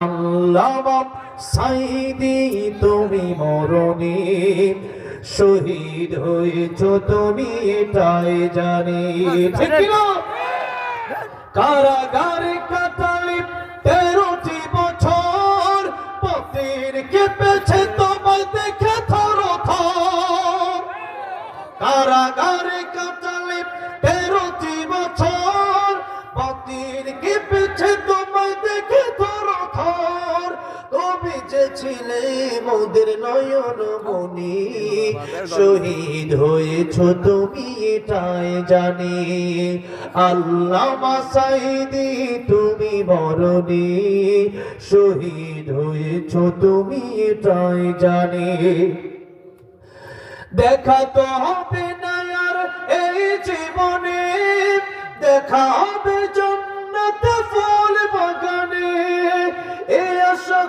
আল্লামা সাইদি তুমি মরণি শহীদ হয়েছ তুমি এটাই জানি। ঠিক কারাগারে কাটালি তেরোটি বছর পথের কেঁপেছে তোমায় দেখে থর থর কারাগারে কাটালে যে মোদের নয়ন মনি। শহীদ হয়েছ তুমি এটাই জানি। আল্লাহ মাসাইদি তুমি মরণি। শহীদ হয়েছ তুমি এটাই জানি। দেখা তো হবে না আর এই জীবনে।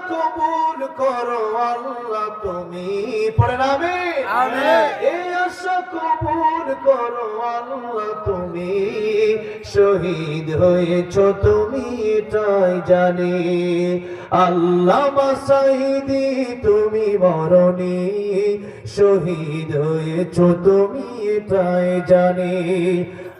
কবুল করো আল্লাহ তুমি পড়ে নামে আশা কবুল করো আল্লাহ তুমি শহীদ হয়েছ তুমি এটাই জানি। আল্লাহ মাসাইদি তুমি মরণি শহীদ হয়েছ তুমি এটাই জানি।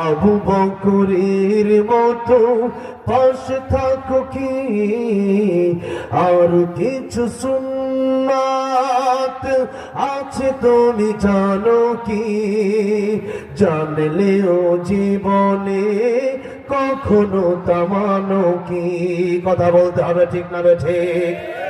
আবু বকরের মতো পাশ থাকো কি? আর কিছু সুন্নাত আছে তুমি জানো কি? জানলেও জীবনে কখনো তামানো কি? কথা বলতে হবে ঠিক না ঠিক?